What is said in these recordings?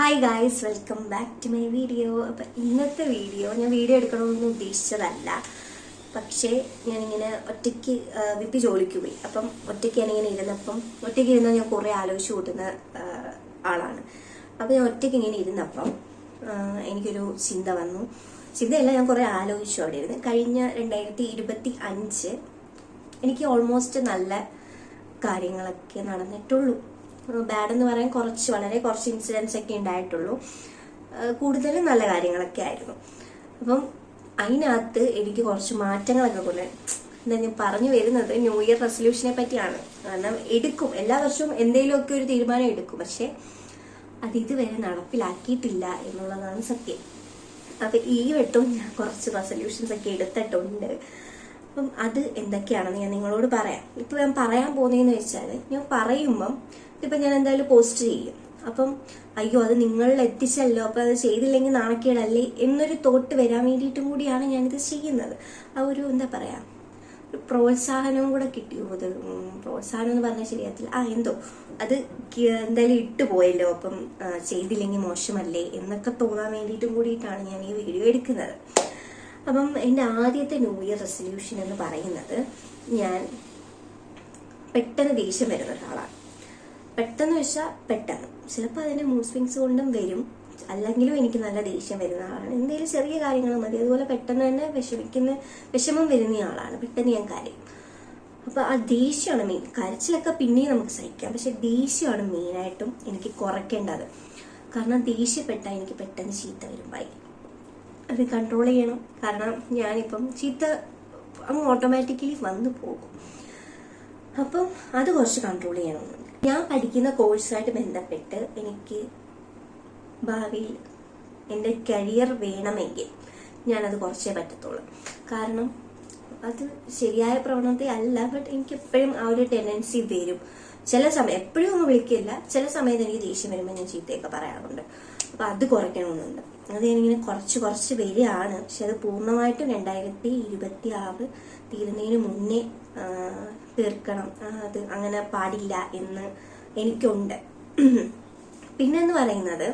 Hi guys welcome back to my video അപ്പം ഇന്നത്തെ video ഞാൻ വീഡിയോ എടുക്കണമെന്ന് ഉദ്ദേശിച്ചതല്ല. പക്ഷേ ഞാനിങ്ങനെ ഒറ്റയ്ക്ക് വിപ്പി ജോലിക്ക് പോയി. അപ്പം ഒറ്റയ്ക്ക് ഞാനിങ്ങനെ ഇരുന്നപ്പം ഒറ്റയ്ക്ക് ഇരുന്നാൽ ഞാൻ കുറേ ആലോചിച്ച് കൂട്ടുന്ന ആളാണ്. അപ്പം ഞാൻ ഒറ്റയ്ക്ക് ഇങ്ങനെ ഇരുന്നപ്പം എനിക്കൊരു ചിന്ത വന്നു. ചിന്തയല്ല ഞാൻ കുറേ ആലോചിച്ചു അവിടെ ഇരുന്ന്. കഴിഞ്ഞ രണ്ടായിരത്തി ഇരുപത്തി അഞ്ച് എനിക്ക് ഓൾമോസ്റ്റ് നല്ല കാര്യങ്ങളൊക്കെ നടന്നിട്ടുള്ളൂ. ബാഡ് എന്ന് പറയാൻ കുറച്ച് വളരെ കുറച്ച് ഇൻസിഡൻസ് ഒക്കെ ഉണ്ടായിട്ടുള്ളൂ. കൂടുതലും നല്ല കാര്യങ്ങളൊക്കെ ആയിരുന്നു. അപ്പം അതിനകത്ത് എനിക്ക് കുറച്ച് മാറ്റങ്ങളൊക്കെ കൊണ്ട് എന്താ ഞാൻ പറഞ്ഞു വരുന്നത്? ന്യൂ ഇയർ റെസൊല്യൂഷനെ പറ്റിയാണ്. കാരണം എടുക്കും. എല്ലാ വർഷവും എന്തെങ്കിലുമൊക്കെ ഒരു തീരുമാനം എടുക്കും. പക്ഷെ അത് ഇതുവരെ നടപ്പിലാക്കിയിട്ടില്ല എന്നുള്ളതാണ് സത്യം. അപ്പൊ ഈ വട്ടവും ഞാൻ കുറച്ച് റെസൊല്യൂഷൻസ് ഒക്കെ എടുത്തിട്ടുണ്ട്. അപ്പം അത് എന്തൊക്കെയാണെന്ന് ഞാൻ നിങ്ങളോട് പറയാം. ഇപ്പൊ ഞാൻ പറയാൻ പോകുന്നതെന്ന് വെച്ചാൽ ഞാൻ പറയുമ്പം ഇപ്പൊ ഞാൻ എന്തായാലും പോസ്റ്റ് ചെയ്യും. അപ്പം അയ്യോ അത് നിങ്ങൾ എത്തിച്ചല്ലോ. അപ്പൊ അത് ചെയ്തില്ലെങ്കിൽ നാണക്കേടല്ലേ? എന്നൊരു തോട്ട് വരാൻ വേണ്ടിയിട്ടും കൂടിയാണ് ഞാനിത് ചെയ്യുന്നത്. ആ ഒരു എന്താ പറയാ ഒരു പ്രോത്സാഹനവും കൂടെ കിട്ടിയോ അത്? പ്രോത്സാഹനം എന്ന് പറഞ്ഞാൽ ശരിയാത്തില്ല ആ എന്തോ അത് എന്തായാലും ഇട്ടു പോയല്ലോ. അപ്പം ചെയ്തില്ലെങ്കിൽ മോശമല്ലേ എന്നൊക്കെ തോന്നാൻ വേണ്ടിയിട്ടും കൂടിയിട്ടാണ് ഞാൻ ഈ വീഡിയോ എടുക്കുന്നത്. അപ്പം എന്റെ ആദ്യത്തെ ന്യൂ ഇയർ റെസൊല്യൂഷൻ എന്ന് പറയുന്നത് ഞാൻ പെട്ടെന്ന് ദേഷ്യം വരുന്ന ഒരാളാണ്. പെട്ടെന്ന് വെച്ചാൽ പെട്ടെന്ന്. ചിലപ്പോൾ അതിന് മൂഡ് സ്വിങ്സ് കൊണ്ടും വരും. അല്ലെങ്കിലും എനിക്ക് നല്ല ദേഷ്യം വരുന്ന ആളാണ്. എന്തെങ്കിലും ചെറിയ കാര്യങ്ങൾ മതി. അതുപോലെ പെട്ടെന്ന് തന്നെ വിഷമിക്കുന്ന വിഷമം വരുന്ന ആളാണ്. പെട്ടെന്ന് ഞാൻ കാര്യം. അപ്പൊ ആ ദേഷ്യമാണ് മെയിൻ കരച്ചിലൊക്കെ പിന്നെയും നമുക്ക് സഹിക്കാം. പക്ഷെ ദേഷ്യമാണ് മെയിനായിട്ടും എനിക്ക് കുറയ്ക്കേണ്ടത്. കാരണം ദേഷ്യപ്പെട്ടാൽ എനിക്ക് പെട്ടെന്ന് ചീത്ത വരും. ബൈ അത് കൺട്രോൾ ചെയ്യണം. കാരണം ഞാനിപ്പം ചീത്ത അങ്ങ് ഓട്ടോമാറ്റിക്കലി വന്നു പോകും. അപ്പം അത് കുറച്ച് കൺട്രോൾ ചെയ്യണമെന്നുണ്ട് ഞാൻ പഠിക്കുന്ന കോഴ്സുമായിട്ട് ബന്ധപ്പെട്ട് എനിക്ക് ഭാവിയിൽ എന്റെ കരിയർ വേണമെങ്കിൽ ഞാനത് കുറച്ചേ പറ്റത്തുള്ളൂ. കാരണം അത് ശരിയായ പ്രവണത അല്ല ബട്ട് എനിക്ക് എപ്പോഴും ആ ഒരു ടെൻഡൻസി വരും. ചില സമയം എപ്പോഴും ഒന്നും വിളിക്കില്ല. ചില സമയത്ത് എനിക്ക് ദേഷ്യം വരുമ്പോൾ ഞാൻ ചീത്തയൊക്കെ പറയാറുണ്ട്. അപ്പൊ അത് കുറയ്ക്കണമെന്നുണ്ട്. അത് ഞാനിങ്ങനെ കുറച്ച് കുറച്ച് വരികയാണ്. പക്ഷെ അത് പൂർണമായിട്ടും രണ്ടായിരത്തി ഇരുപത്തി ആറ് തീരുന്നതിന് മുന്നേ തീർക്കണം. അത് അങ്ങനെ പാടില്ല എന്ന് എനിക്കുണ്ട്. പിന്നെന്ന് പറയുന്നത്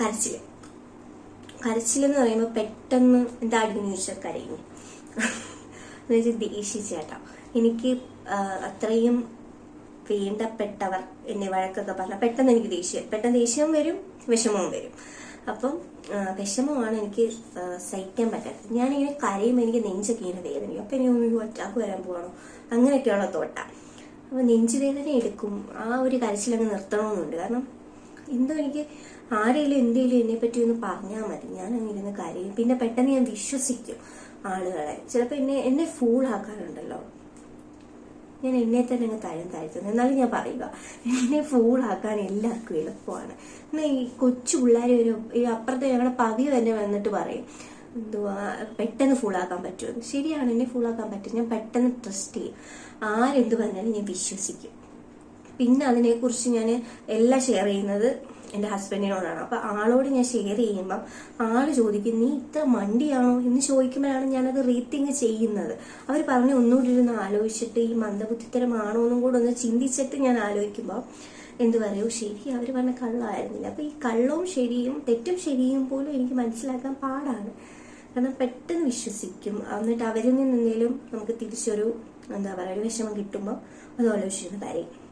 കരച്ചിൽ എന്ന് പറയുമ്പോൾ പെട്ടെന്ന് എന്താ അടിയെന്ന് ചോദിച്ചാൽ കരയും. എന്ന് വെച്ചാൽ ദേഷിച്ചേട്ടാ എനിക്ക് ആ, അത്രയും വേണ്ടപ്പെട്ടവർ എന്നെ വഴക്കൊക്കെ പറഞ്ഞാൽ പെട്ടെന്ന് എനിക്ക് ദേഷ്യം പെട്ടെന്ന് ദേഷ്യവും വരും വിഷമവും വരും. അപ്പം വിഷമമാണ് എനിക്ക് സഹിക്കാൻ പറ്റാത്തത്. ഞാനിങ്ങനെ കരയുമ്പോൾ എനിക്ക് നെഞ്ചൊക്കെ ഇങ്ങനെ വേദനയും അപ്പം എനിക്ക് അറ്റാക്ക് വരാൻ പോകണോ അങ്ങനെയൊക്കെയുള്ള തോട്ട. അപ്പൊ നെഞ്ചുവേദന എടുക്കും. ആ ഒരു കരച്ചിലങ്ങ് നിർത്തണമെന്നുണ്ട്. കാരണം എന്തോ എനിക്ക് ആരെങ്കിലും എന്തെങ്കിലും എന്നെ പറ്റി ഒന്ന് പറഞ്ഞാൽ മതി. ഞാൻ ഇരുന്ന് കരയും. പിന്നെ പെട്ടെന്ന് ഞാൻ വിശ്വസിക്കും ആളുകളെ. ചിലപ്പോൾ എന്നെ എന്നെ ഫൂളാക്കാനുണ്ടല്ലോ ഞാൻ എന്നെ തന്നെ അങ്ങ് തരം താഴ്ത്തുന്നു. എന്നാലും ഞാൻ പറയുക എന്നെ ഫൂളാക്കാൻ എല്ലാവർക്കും എളുപ്പമാണ്. എന്നാൽ ഈ കൊച്ചു പിള്ളേർ ഒരു ഈ അപ്പുറത്തെ ഞങ്ങളുടെ പവി തന്നെ വന്നിട്ട് പറയും എന്തുവാ പെട്ടെന്ന് ഫുള്ളാക്കാൻ പറ്റുമെന്ന് ശരിയാണ് എന്നെ ഫുള്ളാക്കാൻ പറ്റും. ഞാൻ പെട്ടെന്ന് ട്രസ്റ്റ് ചെയ്യും. ആരെന്ത് പറഞ്ഞാലും ഞാൻ വിശ്വസിക്കും. പിന്നെ അതിനെക്കുറിച്ച് ഞാൻ എല്ലാം ഷെയർ ചെയ്യുന്നത് എന്റെ ഹസ്ബൻഡിനോടാണ്. അപ്പൊ ആളോട് ഞാൻ ഷെയർ ചെയ്യുമ്പം ആൾ ചോദിക്കും നീ ഇത്ര മണ്ടിയാണോ? എന്ന് ചോദിക്കുമ്പോഴാണ് ഞാനത് റീത്തിങ് ചെയ്യുന്നത്. അവർ പറഞ്ഞ് ഒന്നുകൂടി ഇരുന്ന് ആലോചിച്ചിട്ട് ഈ മന്ദബുദ്ധിത്തരമാണോ എന്നും കൂടെ ഒന്ന് ചിന്തിച്ചിട്ട് ഞാൻ ആലോചിക്കുമ്പോൾ എന്ത് പറയൂ? ശരി. അവർ പറഞ്ഞ കള്ളമായിരുന്നില്ല അപ്പൊ ഈ കള്ളവും ശരിയും തെറ്റും ശരിയും പോലും എനിക്ക് മനസ്സിലാക്കാൻ പാടാണ്. കാരണം പെട്ടെന്ന് വിശ്വസിക്കും. എന്നിട്ട് അവരിൽ നിന്ന് എന്തെങ്കിലും നമുക്ക് തിരിച്ചൊരു എന്താ പറയുക ഒരു വിഷമം കിട്ടുമ്പോൾ അത് ആലോചിച്ചിരുന്ന് കരയും.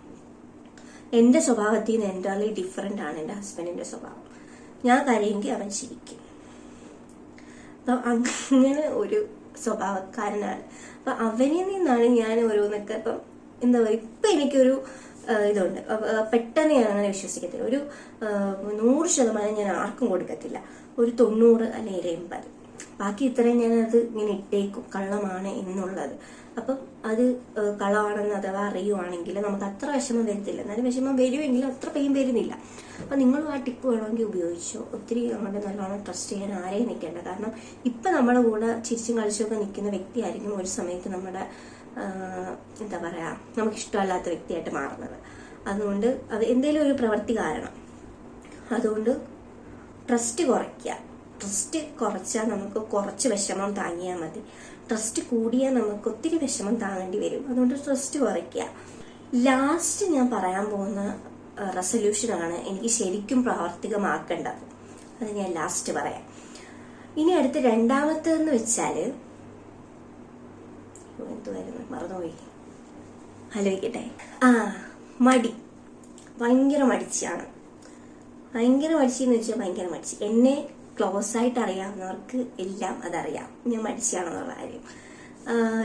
എന്റെ സ്വഭാവത്തിൽ നിന്ന് എന്റർലി ഡിഫറെന്റ് ആണ് എന്റെ ഹസ്ബൻഡിന്റെ സ്വഭാവം. ഞാൻ കരയെങ്കിൽ അവൻ ചിരിക്കും. അപ്പൊ അങ്ങനെ ഒരു സ്വഭാവക്കാരനാണ്. അപ്പൊ അവനിൽ നിന്നാണ് ഞാൻ ഓരോന്നൊക്കെ ഇപ്പം എന്താ പറയുക ഇപ്പൊ എനിക്കൊരു ഇതുണ്ട്. പെട്ടെന്ന് ഞാൻ അങ്ങനെ വിശ്വസിക്കത്തില്ല. ഒരു നൂറ് ശതമാനം ഞാൻ ആർക്കും കൊടുക്കത്തില്ല. ഒരു തൊണ്ണൂറ് അല്ലെങ്കിൽ എൺപത് ബാക്കി ഇത്രയും ഞാനത് ഇങ്ങനെ ഇട്ടേക്കും കള്ളമാണ് എന്നുള്ളത്. അപ്പം അത് ആ, കള്ളമാണെന്ന് അഥവാ അറിയുവാണെങ്കിൽ നമുക്ക് അത്ര വിഷമം വരത്തില്ല. എന്നാലും വിഷമം വരുമെങ്കിലും അത്ര പെയിൻ വരുന്നില്ല. അപ്പൊ നിങ്ങളും ആ ടിപ്പ് വേണമെങ്കിൽ ഉപയോഗിച്ചോ. ഒത്തിരി അങ്ങോട്ട് നല്ലോണം ട്രസ്റ്റ് ചെയ്യാൻ ആരെയും നിൽക്കേണ്ട. കാരണം ഇപ്പൊ നമ്മുടെ കൂടെ ചിരിച്ചും കളിച്ചുമൊക്കെ നിൽക്കുന്ന വ്യക്തിയായിരിക്കും ഒരു സമയത്ത് നമ്മുടെ എന്താ പറയാ നമുക്ക് ഇഷ്ടമല്ലാത്ത വ്യക്തിയായിട്ട് മാറുന്നത്. അതുകൊണ്ട് അത് എന്തെങ്കിലും ഒരു പ്രവൃത്തി കാരണം. അതുകൊണ്ട് ട്രസ്റ്റ് കുറയ്ക്കുക. ട്രസ്റ്റ് കുറച്ചാൽ നമുക്ക് കുറച്ച് വിഷമം താങ്ങിയാൽ മതി. ട്രസ്റ്റ് കൂടിയാൽ നമുക്ക് ഒത്തിരി വിഷമം താങ്ങേണ്ടി വരും. അതുകൊണ്ട് ട്രസ്റ്റ് കുറയ്ക്കുക. ലാസ്റ്റ് ഞാൻ പറയാൻ പോകുന്ന റെസൊല്യൂഷനാണ് എനിക്ക് ശരിക്കും പ്രാവർത്തികമാക്കേണ്ടത്. അത് ഞാൻ ലാസ്റ്റ് പറയാം. ഇനി അടുത്ത രണ്ടാമത്തേന്ന് വെച്ചാൽ എന്തുവായിരുന്നു? മറന്നുപോയി. ആലോചിക്കട്ടെ. ആ മടി. ഭയങ്കര മടിച്ചാണ്. ഭയങ്കര മടിച്ചെന്ന് വെച്ചാൽ ഭയങ്കര മടിച്ച്. എന്നെ ക്ലോസ് ആയിട്ട് അറിയാവുന്നവർക്ക് എല്ലാം അതറിയാം. ഞാൻ മടിച്ചാണെന്നുള്ള കാര്യം.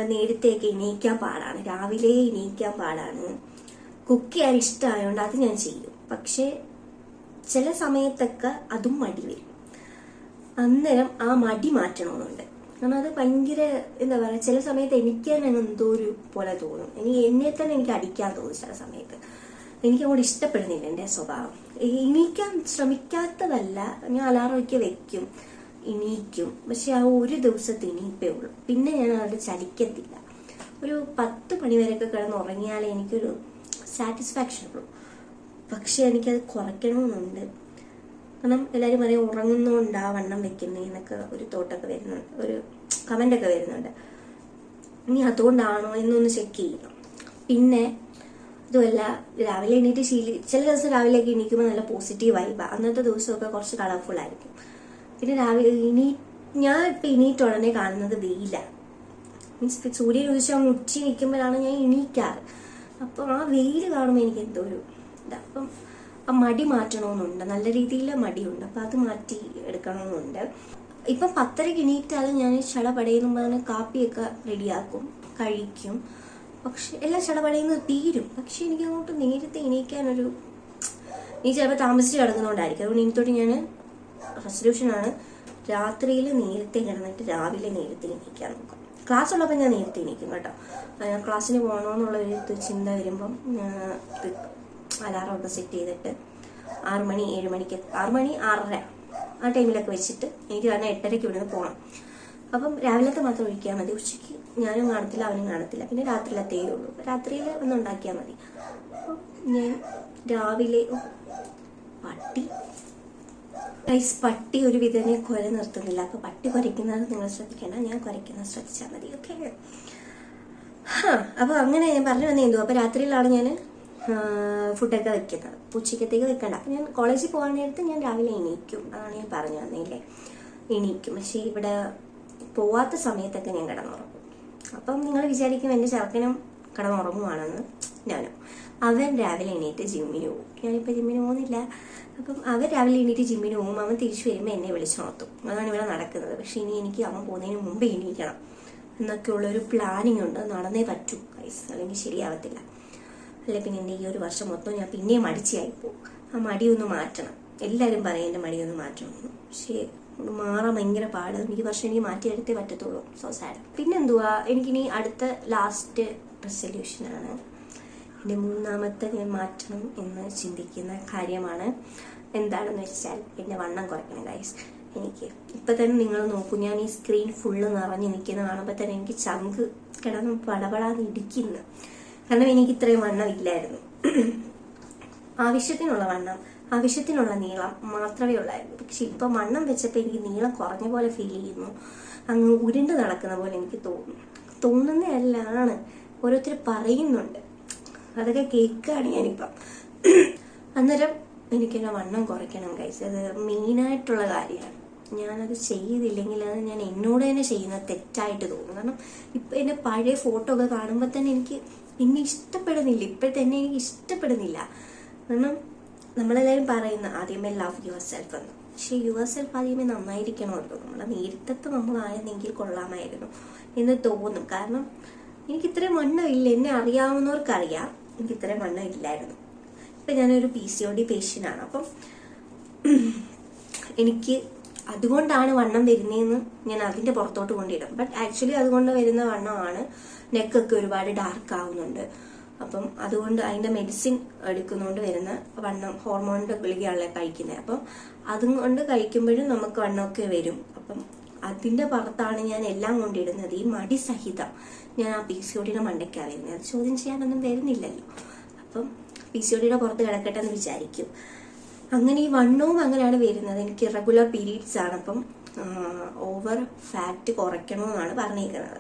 നേരത്തെയൊക്കെ എണീക്കാൻ പാടാണ്. രാവിലെ എണീക്കാൻ പാടാണ്. കുക്ക് ചെയ്യാൻ ഇഷ്ടമായതുകൊണ്ട് അത് ഞാൻ ചെയ്യും. പക്ഷേ ചില സമയത്തൊക്കെ അതും മടി വരും. അന്നേരം ആ മടി മാറ്റണമെന്നുണ്ട്. കാരണം അത് ഭയങ്കര എന്താ പറയുക ചില സമയത്ത് എനിക്ക് തന്നെ എന്തോ ഒരു പോലെ തോന്നും. എനിക്ക് എന്നെ തന്നെ എനിക്ക് അടിക്കാൻ തോന്നും ചില സമയത്ത്. എനിക്ക് അങ്ങോട്ട് ഇഷ്ടപ്പെടുന്നില്ല എന്റെ സ്വഭാവം. എണീക്കാൻ ശ്രമിക്കാത്തതല്ല ഞാൻ അലാറം ഒക്കെ വെക്കും എണീക്കും. പക്ഷെ ആ ഒരു ദിവസത്തെ എണീപ്പേ ഉള്ളൂ. പിന്നെ ഞാൻ അവിടെ ചലിക്കത്തില്ല. ഒരു പത്ത് മണിവരെയൊക്കെ കിടന്ന് ഉറങ്ങിയാലേ എനിക്കൊരു സാറ്റിസ്ഫാക്ഷൻ ഉള്ളൂ. പക്ഷെ എനിക്കത് കുറയ്ക്കണമെന്നുണ്ട്. കാരണം എല്ലാവരും പറയും ഉറങ്ങുന്നോണ്ടാ വണ്ണം വെക്കുന്നതെന്നൊക്കെ ഒരു തോട്ടൊക്കെ വരുന്നുണ്ട്. ഒരു കമന്റ് ഒക്കെ വരുന്നുണ്ട്. ഇനി അതുകൊണ്ടാണോ എന്നൊന്ന് ചെക്ക് ചെയ്യണം. പിന്നെ ഇതുമല്ല രാവിലെ എണീറ്റ് ശീലി ചില ദിവസം രാവിലെയൊക്കെ എണീക്കുമ്പോൾ നല്ല പോസിറ്റീവ് വൈബാണ് അന്നത്തെ ദിവസമൊക്കെ കുറച്ച് കളർഫുൾ ആയിരിക്കും. പിന്നെ രാവിലെ ഇനി ഞാൻ ഇപ്പം എണീറ്റ് ഉടനെ കാണുന്നത് വെയിലാണ് മീൻസ് സൂര്യൻ ഉദിച്ച് ഉച്ചി നിൽക്കുമ്പോഴാണ് ഞാൻ എണീക്കാറ്. അപ്പം ആ വെയിൽ കാണുമ്പോൾ എനിക്ക് എന്തോ ഒരു അപ്പം ആ മടി മാറ്റണമെന്നുണ്ട് നല്ല രീതിയിൽ മടിയുണ്ട്. അപ്പം അത് മാറ്റി എടുക്കണമെന്നുണ്ട് ഇപ്പം പത്തരയ്ക്ക് എണീറ്റാലും ഞാൻ ചടപടയെന്നും പറഞ്ഞ് കാപ്പിയൊക്കെ റെഡിയാക്കും കഴിക്കും. പക്ഷെ എല്ലാം ചടപടയുന്നത് തീരും. പക്ഷെ എനിക്ക് അങ്ങോട്ട് നേരത്തെ എണീക്കാനൊരു നീ ചിലപ്പോൾ താമസിച്ച് കിടക്കുന്നതുകൊണ്ടായിരിക്കും അതുകൊണ്ട് ഇനി തൊട്ട് ഞാൻ റെസൊല്യൂഷനാണ് രാത്രിയിൽ നേരത്തെ കിടന്നിട്ട് രാവിലെ നേരത്തെ എണീക്കാൻ നോക്കാം. ക്ലാസ് ഉള്ളപ്പോൾ ഞാൻ നേരത്തെ എണീക്കും കേട്ടോ. ഞാൻ ക്ലാസ്സിന് പോകണമെന്നുള്ള ഒരു ചിന്ത വരുമ്പം അലാറൊക്കെ സെറ്റ് ചെയ്തിട്ട് ആറു മണി ഏഴ് മണിക്ക് ആറു മണി ആറര ആ ടൈമിലൊക്കെ വെച്ചിട്ട് എനിക്ക് കാരണം എട്ടരയ്ക്ക് ഇവിടുന്ന് പോകണം അപ്പം രാവിലത്തെ മാത്രം ഒഴിക്കാൻ മതി ഉച്ചയ്ക്ക്. ഞാനും കാണത്തില്ല അവനും കാണത്തില്ല. പിന്നെ രാത്രിയിലത്തേ ഉള്ളൂ. രാത്രിയിൽ ഒന്ന് ഉണ്ടാക്കിയാൽ മതി. ഞാൻ രാവിലെ പട്ടി ഗൈസ് പട്ടി ഒരു വിധനെ കുര നിർത്തുന്നില്ല. അപ്പൊ പട്ടി കുരയ്ക്കുന്നത് നിങ്ങൾ ശ്രദ്ധിക്കേണ്ട. ഞാൻ കുരയ്ക്കുന്നത് ശ്രദ്ധിച്ചാൽ മതി. ഓക്കെ? അപ്പൊ അങ്ങനെ ഞാൻ പറഞ്ഞു വന്നേ എന്തോ അപ്പൊ രാത്രിയിലാണ് ഞാൻ ഫുഡൊക്കെ വെക്കുന്നത്. ഉച്ചക്കത്തേക്ക് വെക്കണ്ട. അപ്പൊ ഞാൻ കോളേജിൽ പോകാൻ നേരത്ത് ഞാൻ രാവിലെ എണീക്കും. അതാണ് ഞാൻ പറഞ്ഞു വന്നേ എണീക്കും. പക്ഷേ ഇവിടെ പോവാത്ത സമയത്തൊക്കെ ഞാൻ കിടന്നുറങ്ങും അപ്പം നിങ്ങൾ വിചാരിക്കും എന്റെ ചെറുക്കനും കിടന്നുറങ്ങുവാണെന്ന്. ഞാനും അവൻ രാവിലെ എണീറ്റ് ജിമ്മിന് പോകും. ഞാനിപ്പോൾ ജിമ്മിന് പോകുന്നില്ല. അപ്പം അവൻ രാവിലെ എണീറ്റ് ജിമ്മിന് പോകും അവൻ തിരിച്ചു വരുമ്പോൾ എന്നെ വിളിച്ചുണർത്തും അതാണ് ഇവിടെ നടക്കുന്നത്. പക്ഷെ ഇനി എനിക്ക് അവൻ പോകുന്നതിന് മുമ്പ് എണീക്കണം എന്നൊക്കെയുള്ള ഒരു പ്ലാനിങ് ഉണ്ട് നടന്നേ പറ്റൂ കൈസ് അല്ലെങ്കിൽ ശരിയാവത്തില്ല. അല്ലെ പിന്നെ എന്റെ ഈ ഒരു വർഷം മൊത്തം ഞാൻ പിന്നെയും മടിച്ചായി പോകും. ആ മടിയൊന്ന് മാറ്റണം. എല്ലാവരും പറയും എന്റെ മടിയൊന്ന് മാറ്റണം. പക്ഷേ ഒന്ന് മാറാൻ ഭയങ്കര പാട്. എനിക്ക് പക്ഷെ എനിക്ക് മാറ്റിയെടുത്തേ പറ്റത്തുള്ളൂ സോ സാഡ് പിന്നെന്തുവാ? എനിക്കിനി അടുത്ത ലാസ്റ്റ് റെസൊല്യൂഷനാണ് എന്റെ മൂന്നാമത്തെ ഞാൻ മാറ്റണം എന്ന് ചിന്തിക്കുന്ന കാര്യമാണ്. എന്താണെന്ന് വെച്ചാൽ എന്റെ വണ്ണം കുറയ്ക്കണം ഗൈസ് എനിക്ക് ഇപ്പം തന്നെ നിങ്ങൾ നോക്കൂ ഞാൻ ഈ സ്ക്രീൻ ഫുള്ള് നിറഞ്ഞ് നിൽക്കുന്ന കാണുമ്പോൾ തന്നെ എനിക്ക് ചങ്ക് കിടന്ന് പടപടാന്ന് ഇടിക്കുന്നു. കാരണം എനിക്ക് ഇത്രയും വണ്ണം ഇല്ലായിരുന്നു. ആവശ്യത്തിനുള്ള വണ്ണം ആവശ്യത്തിനുള്ള നീളം മാത്രമേ ഉള്ളായിരുന്നു. പക്ഷെ ഇപ്പം വണ്ണം വെച്ചപ്പോൾ എനിക്ക് നീളം കുറഞ്ഞ പോലെ ഫീൽ ചെയ്യുന്നു. അങ്ങ് ഉരുണ്ട് നടക്കുന്ന പോലെ എനിക്ക് തോന്നുന്നു. തോന്നുന്നതല്ലാണ് ഓരോരുത്തർ പറയുന്നുണ്ട്. അതൊക്കെ കേൾക്കുകയാണ് ഞാനിപ്പം. അന്നേരം എനിക്കെന്നെ വണ്ണം കുറയ്ക്കണം കൈസ് അത് മെയിനായിട്ടുള്ള കാര്യമാണ്. ഞാനത് ചെയ്തില്ലെങ്കിൽ അത് ഞാൻ എന്നോട് തന്നെ ചെയ്യുന്ന തെറ്റായിട്ട് തോന്നും. കാരണം ഇപ്പം എന്റെ പഴയ ഫോട്ടോ ഒക്കെ കാണുമ്പോൾ തന്നെ എനിക്ക് എന്നെ ഇഷ്ടപ്പെടുന്നില്ല. ഇപ്പോഴത്തെ എന്നെ എനിക്ക് ഇഷ്ടപ്പെടുന്നില്ല. കാരണം നമ്മളെല്ലാവരും പറയുന്ന ആദ്യമേ ലവ് യുവർ സെൽഫ് എന്ന്. പക്ഷേ യുവർ സെൽഫ് ആദ്യമേ നന്നായിരിക്കണമല്ലോ നമ്മളെ നേരിട്ടത്ത് നമ്മളായിരുന്നെങ്കിൽ കൊള്ളാമായിരുന്നു എന്ന് തോന്നും. കാരണം എനിക്ക് ഇത്രയും വണ്ണം ഇല്ല. എന്നെ അറിയാവുന്നവർക്കറിയാം. എനിക്ക് ഇത്രയും വണ്ണം ഇല്ലായിരുന്നു. ഇപ്പം ഞാനൊരു പി സി ഒ ഡി പേഷ്യന്റാണ് അപ്പം എനിക്ക് അതുകൊണ്ടാണ് വണ്ണം വരുന്നതെന്ന് ഞാൻ അതിന്റെ പുറത്തോട്ട് കൊണ്ടിടും ബട്ട് ആക്ച്വലി അതുകൊണ്ട് വരുന്ന വണ്ണമാണ് നെക്കൊക്കെ ഒരുപാട് ഡാർക്ക് ആവുന്നുണ്ട്. അപ്പം അതുകൊണ്ട് അതിന്റെ മെഡിസിൻ എടുക്കുന്നതുകൊണ്ട് വരുന്ന വണ്ണം ഹോർമോണിന്റെ ഗുളികയാണല്ലേ കഴിക്കുന്നത് അപ്പം അതും കൊണ്ട് കഴിക്കുമ്പോഴും നമുക്ക് വണ്ണമൊക്കെ വരും. അപ്പം അതിന്റെ പുറത്താണ് ഞാൻ എല്ലാം കൊണ്ടിടുന്നത്. ഈ മടി സഹിതം ഞാൻ ആ പി സി ഒടിയുടെ മണ്ടയ്ക്കാണ് വരുന്നത്. അത് ചോദ്യം ചെയ്യാനൊന്നും വരുന്നില്ലല്ലോ. അപ്പം പി സി ഒടിയുടെ പുറത്ത് കിടക്കട്ടെ എന്ന് വിചാരിക്കും. അങ്ങനെ ഈ വണ്ണവും അങ്ങനെയാണ് വരുന്നത്. എനിക്ക് റെഗുലർ പീരീഡ്സ് ആണ്. അപ്പം ഓവർ ഫാറ്റ് കുറയ്ക്കണമെന്നാണ് പറഞ്ഞേക്കുന്നത്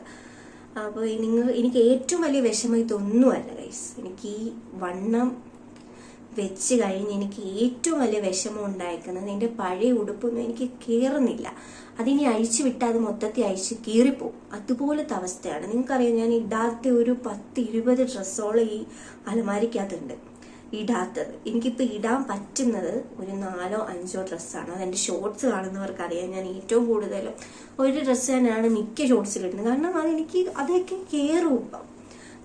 അപ്പോൾ നിങ്ങൾ എനിക്ക് ഏറ്റവും വലിയ വിഷമം ഇതൊന്നുമല്ല ഗൈസ് എനിക്ക് ഈ വണ്ണം വെച്ച് കഴിഞ്ഞ് എനിക്ക് ഏറ്റവും വലിയ വിഷമം ഉണ്ടായിരിക്കുന്നത് എന്റെ പഴയ ഉടുപ്പൊന്നും എനിക്ക് കീറുന്നില്ല അതിനി അഴിച്ചു വിട്ടാൽ അത് മൊത്തത്തിൽ അഴിച്ച് കീറിപ്പോവും. അതുപോലത്തെ അവസ്ഥയാണ്. നിങ്ങൾക്കറിയാം ഞാൻ ഇടാത്ത ഒരു പത്ത് ഇരുപത് ഡ്രസ്സോളം ഈ അലമാരിക്കകത്തുണ്ട് ഇടാത്തത്. എനിക്കിപ്പോൾ ഇടാൻ പറ്റുന്നത് ഒരു നാലോ അഞ്ചോ ഡ്രസ്സാണ്. അതെന്റെ ഷോർട്സ് കാണുന്നവർക്ക് അറിയാം ഞാൻ ഏറ്റവും കൂടുതലും ഒരു ഡ്രസ്സ് തന്നെയാണ് മിക്ക ഷോർട്സിൽ ഇടുന്നത്. കാരണം അതെനിക്ക് അതൊക്കെ കയറും ഇപ്പം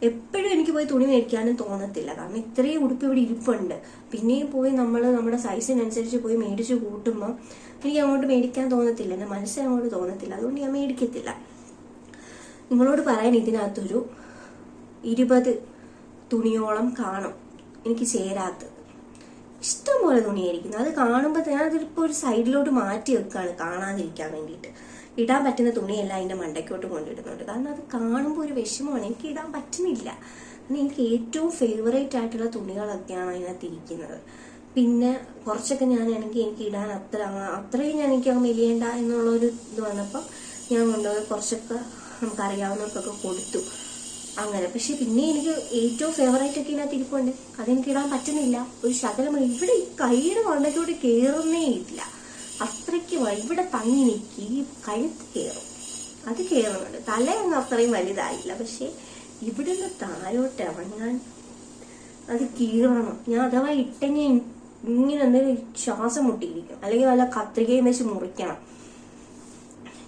എപ്പോഴും എനിക്ക് പോയി തുണി മേടിക്കാനും തോന്നത്തില്ല. കാരണം ഇത്രയും ഉടുപ്പ് ഇവിടെ ഇരിപ്പുണ്ട്. പിന്നെയും പോയി നമ്മൾ നമ്മുടെ സൈസിനനുസരിച്ച് പോയി മേടിച്ച് കൂട്ടുമ്പോൾ എനിക്ക് അങ്ങോട്ട് മേടിക്കാൻ തോന്നത്തില്ല. എന്റെ മനസ്സിന് അങ്ങോട്ട് തോന്നത്തില്ല. അതുകൊണ്ട് ഞാൻ മേടിക്കത്തില്ല. നിങ്ങളോട് പറയാൻ ഇതിനകത്തൊരു ഇരുപത് തുണിയോളം കാണും. എനിക്ക് ചേരാത്തത്. ഇഷ്ടംപോലെ തുണിയായിരിക്കുന്നു. അത് കാണുമ്പോൾ തന്നെ അതിലിപ്പോൾ ഒരു സൈഡിലോട്ട് മാറ്റി വെക്കുകയാണ് കാണാതിരിക്കാൻ വേണ്ടിയിട്ട്. ഇടാൻ പറ്റുന്ന തുണിയല്ല അതിന്റെ മണ്ടയ്ക്കോട്ട് കൊണ്ടിടുന്നുണ്ട് കാരണം അത് കാണുമ്പോൾ ഒരു വിഷമമാണ്. എനിക്ക് ഇടാൻ പറ്റുന്നില്ല. കാരണം എനിക്ക് ഏറ്റവും ഫേവറേറ്റ് ആയിട്ടുള്ള തുണികളൊക്കെയാണ് അതിനകത്ത് ഇരിക്കുന്നത്. പിന്നെ കുറച്ചൊക്കെ ഞാനാണെങ്കിൽ എനിക്ക് ഇടാൻ അത്ര അത്രയും ഞാൻ എനിക്ക് മെലിയണ്ട എന്നുള്ളൊരു ഇത് വന്നപ്പോൾ ഞാൻ കൊണ്ടുപോയി കുറച്ചൊക്കെ നമുക്കറിയാവുന്നവർക്കൊക്കെ കൊടുത്തു. അങ്ങനെ. പക്ഷെ പിന്നെ എനിക്ക് ഏറ്റവും ഫേവറേറ്റ് ഒക്കെ ഇതിനകത്ത് ഇരിപ്പുണ്ട്. അതെനിക്ക് ഇടാൻ പറ്റുന്നില്ല. ഒരു ശകലം ഇവിടെ ഈ കൈയുടെ മണ്ടയ്ക്കോട്ട് കയറുന്നേ ഇല്ല. അത്രയ്ക്ക് ഇവിടെ തങ്ങി നിൽക്കി കഴുത്ത് കയറും അത് കയറുന്നുണ്ട് തലയൊന്നും അത്രയും വലുതായില്ല. പക്ഷെ ഇവിടെ നിന്ന് താഴോട്ട് ഇറങ്ങാൻ അത് കീറണം. ഞാൻ അഥവാ ഇട്ടെങ്കിൽ ഇങ്ങനെ എന്തെങ്കിലും ശ്വാസം മുട്ടിയിരിക്കും. അല്ലെങ്കിൽ വല്ല കത്രികയും വെച്ച് മുറിക്കണം.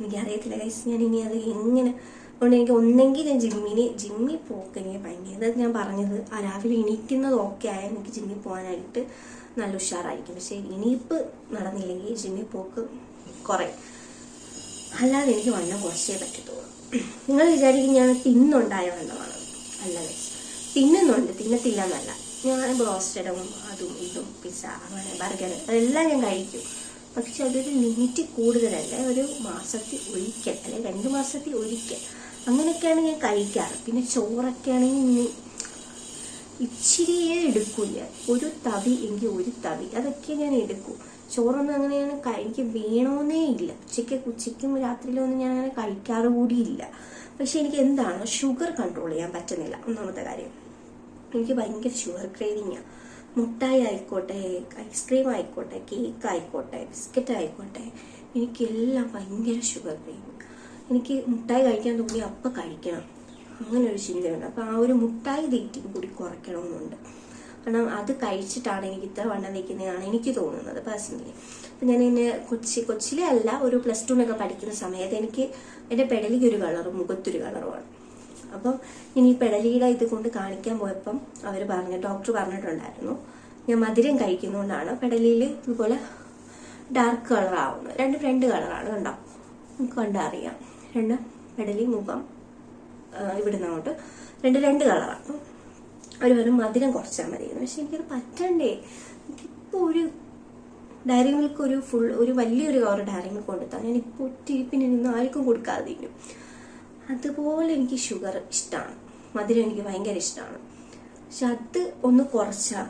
എനിക്കറിയത്തില്ല കൈസ് ഞാൻ ഇനി അത് എങ്ങനെ അതുകൊണ്ട് എനിക്ക് ഒന്നെങ്കിൽ ഞാൻ ജിമ്മിന് ജിമ്മിൽ പോക്ക് എനിക്ക് ഭയങ്കര ഞാൻ പറഞ്ഞത് ആ രാവിലെ എണീക്കുന്നത് ഓക്കെ ആയാൽ എനിക്ക് ജിമ്മിൽ പോകാനായിട്ട് നല്ല ഉഷാറായിരിക്കും. പക്ഷെ ഇനിയിപ്പ് നടന്നില്ലെങ്കിൽ ജിമ്മിൽ പോക്ക് കുറേ അല്ലാതെ എനിക്ക് വണ്ണം കുറച്ചേ പറ്റത്തുള്ളൂ. നിങ്ങൾ വിചാരിക്കും ഞാൻ തിന്നുണ്ടായ വണ്ണമാണ്. അല്ല. തിന്നുന്നുണ്ട് തിന്നത്തില്ല എന്നല്ല ഞാൻ ബ്രോസ്റ്റഡും അതും ഇതും പിസ്സ അങ്ങനെ ബർഗർ അതെല്ലാം ഞാൻ കഴിക്കും. പക്ഷെ അതൊരു ലിമിറ്റ് കൂടുതലല്ല ഒരു മാസത്തിൽ ഒരിക്കൽ അല്ലെങ്കിൽ രണ്ട് മാസത്തിൽ ഒരിക്കൽ. അങ്ങനെയൊക്കെയാണ് ഞാൻ കഴിക്കാറ്. പിന്നെ ചോറൊക്കെ ആണെങ്കിൽ ഇച്ചിരിയേ ഞാൻ ഒരു തവി എങ്കിൽ ഒരു തവി. അതൊക്കെ ഞാൻ എടുക്കൂ. ചോറൊന്നും അങ്ങനെ ഞാൻ എനിക്ക് വേണമെന്നേ ഇല്ല. ഉച്ചയ്ക്ക് ഉച്ചയ്ക്കും രാത്രിയിലും ഒന്നും ഞാൻ അങ്ങനെ കഴിക്കാറ് കൂടിയില്ല പക്ഷെ എനിക്ക് എന്താണ് ഷുഗർ കൺട്രോൾ ചെയ്യാൻ പറ്റുന്നില്ല. ഒന്നാമത്തെ കാര്യം എനിക്ക് ഭയങ്കര ഷുഗർ ക്രേവിങ്ങാണ് മുട്ടായി ആയിക്കോട്ടെ ഐസ്ക്രീം ആയിക്കോട്ടെ കേക്ക് ആയിക്കോട്ടെ ബിസ്ക്കറ്റ് ആയിക്കോട്ടെ എനിക്കെല്ലാം ഭയങ്കര ഷുഗർ ക്രേവിങ് എനിക്ക് മുട്ടായി കഴിക്കാൻ തോന്നി അപ്പം കഴിക്കണം. അങ്ങനെ ഒരു ചിന്തയുണ്ട്. അപ്പം ആ ഒരു മുട്ടായി തീറ്റിയും കൂടി കുറയ്ക്കണമെന്നുണ്ട്. കാരണം അത് കഴിച്ചിട്ടാണ് എനിക്ക് ഇത്ര വണ്ണം വയ്ക്കുന്നതാണ് എനിക്ക് തോന്നുന്നത് പേഴ്സണലി അപ്പം ഞാൻ എന്നെ കൊച്ചി കൊച്ചിലെ അല്ല ഒരു പ്ലസ് ടുവിനൊക്കെ പഠിക്കുന്ന സമയത്ത് എനിക്ക് എന്റെ പെടലിക്ക് ഒരു കളറും മുഖത്തൊരു കളറുമാണ് അപ്പം ഞാൻ ഈ പെടലിയുടെ ഇത് കൊണ്ട് കാണിക്കാൻ പോയപ്പം അവർ പറഞ്ഞു ഡോക്ടർ പറഞ്ഞിട്ടുണ്ടായിരുന്നു ഞാൻ മധുരം കഴിക്കുന്നതുകൊണ്ടാണ് പെടലിയിൽ ഇതുപോലെ ഡാർക്ക് കളറാവുന്നത് രണ്ടും രണ്ട് കളറാണ് കണ്ടോ? നമുക്ക് കണ്ടറിയാം. രണ്ട് പെടലി മുഖം ഇവിടുന്ന് അങ്ങോട്ട് രണ്ട് രണ്ട് കളറാണ് അവർ പറഞ്ഞു മധുരം കുറച്ചാൽ മതി. പക്ഷെ എനിക്കത് പറ്റണ്ടേ. എനിക്കിപ്പോൾ ഒരു ഡയറി മിൽക്ക് ഒരു ഫുൾ ഒരു വലിയൊരു കവർ ഡയറി മിൽക്ക് കൊണ്ടുത്താൽ ഞാൻ ഇപ്പോൾ പിന്നെ നിന്ന് ആർക്കും കൊടുക്കാതെ ഇരിക്കും അതുപോലെ എനിക്ക് ഷുഗർ ഇഷ്ടമാണ് മധുരം എനിക്ക് ഭയങ്കര ഇഷ്ടമാണ് പക്ഷെ അത് ഒന്ന് കുറച്ചാൽ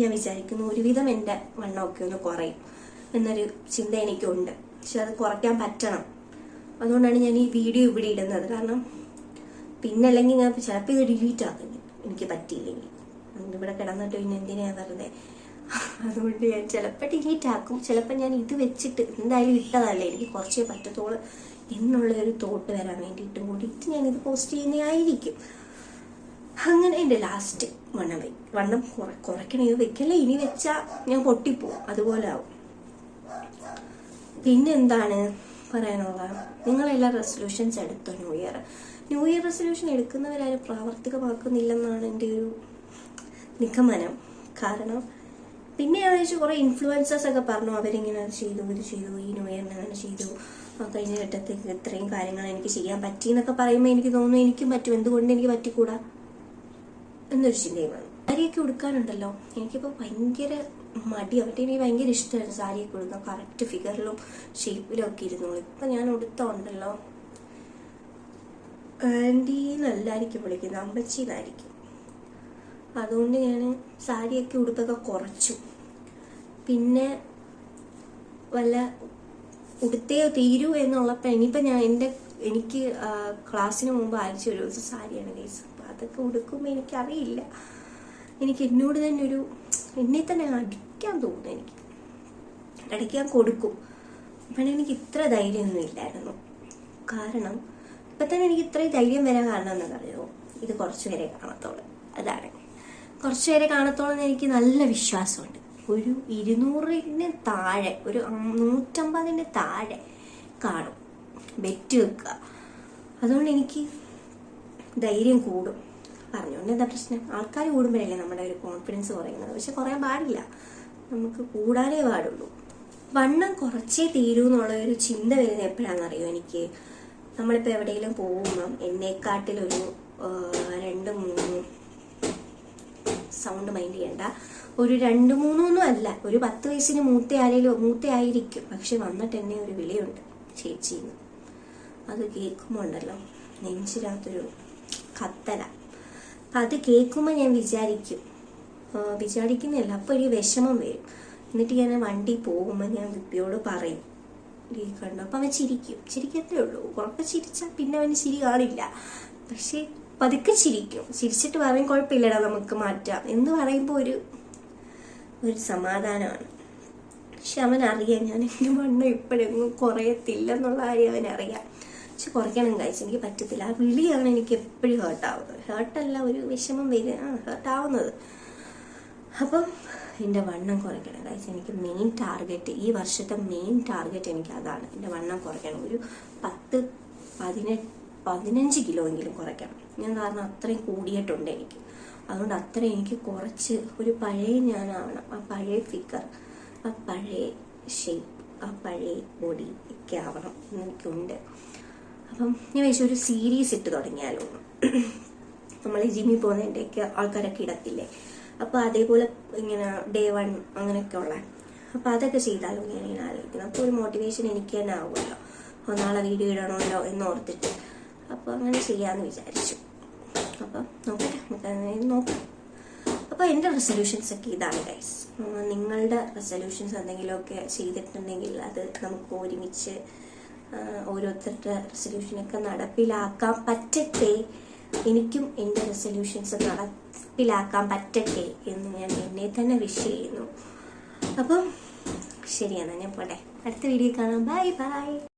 ഞാൻ വിചാരിക്കുന്നു ഒരുവിധം എന്റെ വണ്ണമൊക്കെ ഒന്ന് കുറയും. എന്നൊരു ചിന്ത എനിക്കുണ്ട്. പക്ഷെ അത് കുറയ്ക്കാൻ പറ്റണം. അതുകൊണ്ടാണ് ഞാൻ ഈ വീഡിയോ ഇവിടെ ഇടുന്നത്. കാരണം പിന്നെ അല്ലെങ്കിൽ ഞാൻ ചിലപ്പോൾ ഇത് ഡിലീറ്റ് ആക്കും. എനിക്ക് പറ്റിയില്ലെങ്കിൽ. ഇവിടെ കിടന്നിട്ട് പിന്നെ എന്തിനാ വെറുതെ? അതുകൊണ്ട് ഞാൻ ചിലപ്പോൾ ഡിലീറ്റ് ആക്കും. ചിലപ്പോൾ ഞാൻ ഇത് വെച്ചിട്ട് എന്തായാലും ഇട്ടതല്ലേ എനിക്ക് കുറച്ചേ പറ്റത്തോളം എന്നുള്ള ഒരു തോട്ട് വരാൻ വേണ്ടിയിട്ടും കൂടിയിട്ട് ഞാനിത് പോസ്റ്റ് ചെയ്യുന്നതായിരിക്കും. അങ്ങനെ എന്റെ ലാസ്റ്റ് വണ്ണം വെ വണ്ണം കുറ കുറയ്ക്കണേ. ഇത് വെക്കല്ലേ? ഇനി വെച്ചാൽ ഞാൻ പൊട്ടിപ്പോവും. അതുപോലെ ആവും. പിന്നെ എന്താണ് പറയാനുള്ളത്? നിങ്ങളെല്ലാം റെസൊല്യൂഷൻസ് എടുത്തു new year new year resolution എടുക്കുന്നവരാരും പ്രാവർത്തികമാക്കുന്നില്ലെന്നാണ് എന്റെ ഒരു നിഗമനം. കാരണം പിന്നെ വെച്ചാൽ കുറേ ഇൻഫ്ലുവൻസേഴ്സ് ഒക്കെ പറഞ്ഞു അവരിങ്ങനെ അത് ചെയ്തു ഇത് ചെയ്തു ഈ ന്യൂ ഇയറിന് അങ്ങനെ ചെയ്തു. കഴിഞ്ഞ ഘട്ടത്തേക്ക് ഇത്രയും കാര്യങ്ങൾ എനിക്ക് ചെയ്യാൻ പറ്റി എന്നൊക്കെ പറയുമ്പോൾ എനിക്ക് തോന്നുന്നു എനിക്കും പറ്റും. എന്തുകൊണ്ട് എനിക്ക് പറ്റിക്കൂടാ? എന്നൊരു ചിന്തയും വന്നു സാരിയൊക്കെ ഉടുക്കാനുണ്ടല്ലോ. എനിക്കിപ്പോൾ ഭയങ്കര മടിയാണ് അവരുടെ എനിക്ക് ഭയങ്കര ഇഷ്ടമായിരുന്നു സാരിയൊക്കെ ഉടുക്കാൻ. കറക്റ്റ് ഫിഗറിലും ഷേപ്പിലും ഒക്കെ ഇരുന്നോളൂ ഇപ്പം ഞാൻ ഉടുത്തുണ്ടല്ലോ ആന്റി എന്നല്ലായിരിക്കും വിളിക്കുന്നത്. അമ്പച്ചി എന്നായിരിക്കും അതുകൊണ്ട് ഞാൻ സാരിയൊക്കെ ഉടുപ്പൊക്കെ കുറച്ചു. പിന്നെ വല്ല ഉടുത്തേ തീരൂ എന്നുള്ളപ്പോൾ ഇനിയിപ്പോൾ ഞാൻ എന്റെ എനിക്ക് ക്ലാസ്സിന് മുമ്പ് ആഴ്ച ഒരു ദിവസം സാരിയാണ് കേസ് അപ്പോൾ അതൊക്കെ ഉടുക്കുമ്പോൾ എനിക്കറിയില്ല. എനിക്ക് എന്നോട് തന്നെ ഒരു എന്നെ തന്നെ അടിക്കാൻ തോന്നുന്നു എനിക്ക്. അടിക്കാൻ കൊടുക്കും. പിന്നെ എനിക്ക് ഇത്ര ധൈര്യമൊന്നും ഇല്ലായിരുന്നു. കാരണം ഇപ്പം തന്നെ എനിക്ക് ഇത്രയും ധൈര്യം വരാൻ കാരണം എന്താണെന്നറിയോ ഇത് കുറച്ച് പേരെ കാണത്തോളം അതാണ്. കുറച്ച് പേരെ കാണത്തോളം എനിക്ക് നല്ല വിശ്വാസമുണ്ട്. ഒരു ഇരുന്നൂറിന് താഴെ ഒരു നൂറ്റമ്പതിന് താഴെ കാണും. ബെറ്റ് വെക്കുക. അതുകൊണ്ട് എനിക്ക് ധൈര്യം കൂടും. പറഞ്ഞുകൊണ്ട് എന്താ പ്രശ്നം? ആൾക്കാർ കൂടുമ്പോഴല്ലേ നമ്മുടെ ഒരു കോൺഫിഡൻസ് കുറയുന്നത്. പക്ഷെ കുറയാൻ പാടില്ല. നമുക്ക് കൂടാനേ പാടുള്ളൂ. വണ്ണം കുറച്ചേ തീരൂ എന്നുള്ള ഒരു ചിന്ത വരുന്നത് എപ്പോഴാണെന്നറിയോ എനിക്ക്? നമ്മളിപ്പോൾ എവിടെയെങ്കിലും പോകുമ്പം എന്നെക്കാട്ടിലൊരു രണ്ട് മൂന്ന് സൗണ്ട് മൈൻഡ് ചെയ്യണ്ട. ഒരു രണ്ട് മൂന്നൊന്നും അല്ല. ഒരു പത്ത് വയസ്സിന് മൂത്ത ആരെങ്കിലും മൂത്ത ആയിരിക്കും. പക്ഷെ വന്നിട്ട് എന്നെ ഒരു വിളിയുണ്ട് ചേച്ചിന്ന്. അത് കേൾക്കുമ്പോൾ ഉണ്ടല്ലോ നെഞ്ചിനകത്തൊരു കത്തല. അപ്പം അത് കേൾക്കുമ്പോൾ ഞാൻ വിചാരിക്കും. വിചാരിക്കുന്നില്ല. അപ്പോൾ ഒരു വിഷമം വരും. എന്നിട്ട് ഞാൻ വണ്ടി പോകുമ്പോൾ ഞാൻ വിപ്പിയോട് പറയും. ഈ കണ്ടു? അപ്പം അവൻ ചിരിക്കും. ചിരിക്കത്തേ ഉള്ളൂ. കുഴപ്പം ചിരിച്ചാൽ പിന്നെ അവന് ചിരി കാണില്ല. പക്ഷേ പതുക്കെ ചിരിക്കും. ചിരിച്ചിട്ട് പറയും കുഴപ്പമില്ലടാ നമുക്ക് മാറ്റാം. എന്ന് പറയുമ്പോൾ ഒരു ഒരു സമാധാനമാണ്. പക്ഷെ അവൻ അറിയാം ഞാൻ എന്റെ വണ്ണം ഇപ്പോഴെങ്ങും കുറയത്തില്ല എന്നുള്ള കാര്യം അവൻ പക്ഷെ കുറയ്ക്കണം കഴിച്ച് എനിക്ക് പറ്റത്തില്ല. ആ വിളിയാണ് എനിക്ക് എപ്പോഴും ഹേർട്ടാവുന്നത് ഹേർട്ടല്ല ഒരു വിഷമം വരിക ഹേർട്ടാവുന്നത് അപ്പം എന്റെ വണ്ണം കുറയ്ക്കണം കഴിച്ച് എനിക്ക് മെയിൻ ടാർഗറ്റ് ഈ വർഷത്തെ മെയിൻ ടാർഗറ്റ് എനിക്ക് അതാണ്. എന്റെ വണ്ണം കുറയ്ക്കണം ഒരു പത്ത് പതിനെട്ട് പതിനഞ്ച് കിലോ എങ്കിലും കുറയ്ക്കണം ഞാൻ കാരണം അത്രയും കൂടിയിട്ടുണ്ട് എനിക്ക്. അതുകൊണ്ട് അത്ര എനിക്ക് കുറച്ച് ഒരു പഴയ ഞാനാവണം. ആ പഴയ ഫിഗർ ആ പഴയ ഷേപ്പ് ആ പഴയ ബോഡി ഒക്കെ ആവണം എന്ന് എനിക്കുണ്ട്. അപ്പം ഞാൻ വിചാരിച്ചു ഒരു സീരീസ് ഇട്ട് തുടങ്ങിയാലോ. നമ്മൾ ജിമ്മിൽ പോകുന്നതിന്റെയൊക്കെ ആൾക്കാരൊക്കെ ഇടത്തില്ലേ. അപ്പോൾ അതേപോലെ ഇങ്ങനെ ഡേ വൺ അങ്ങനെയൊക്കെ ഉള്ള. അപ്പോൾ അതൊക്കെ ചെയ്താലോ ഞാൻ ഇങ്ങനെ ആലോചിക്കുന്നത് അപ്പോൾ ഒരു മോട്ടിവേഷൻ എനിക്ക് തന്നെ ആവുമല്ലോ. അപ്പോൾ നാളെ വീഡിയോ ഇടണമല്ലോ എന്ന് ഓർത്തിട്ട്. അപ്പോൾ അങ്ങനെ ചെയ്യാമെന്ന് വിചാരിച്ചു. അപ്പം നോക്കട്ടെ നമുക്ക് നോക്കാം. അപ്പോൾ എന്റെ റെസൊല്യൂഷൻസ് ഒക്കെ ഇതാണ് ഗൈസ് നിങ്ങളുടെ റെസൊല്യൂഷൻസ് എന്തെങ്കിലുമൊക്കെ ചെയ്തിട്ടുണ്ടെങ്കിൽ അത് നമുക്ക് ഒരുമിച്ച് ഓരോരുത്തരുടെ റെസൊല്യൂഷനൊക്കെ നടപ്പിലാക്കാൻ പറ്റട്ടെ? എനിക്കും എന്റെ റെസൊല്യൂഷൻസ് നടപ്പിലാക്കാൻ പറ്റട്ടെ എന്ന് ഞാൻ എന്നെ തന്നെ വിഷ് ചെയ്യുന്നു. അപ്പം ശരിയാണ് ഞാൻ പോട്ടെ. അടുത്ത വീഡിയോ കാണാം. Bye bye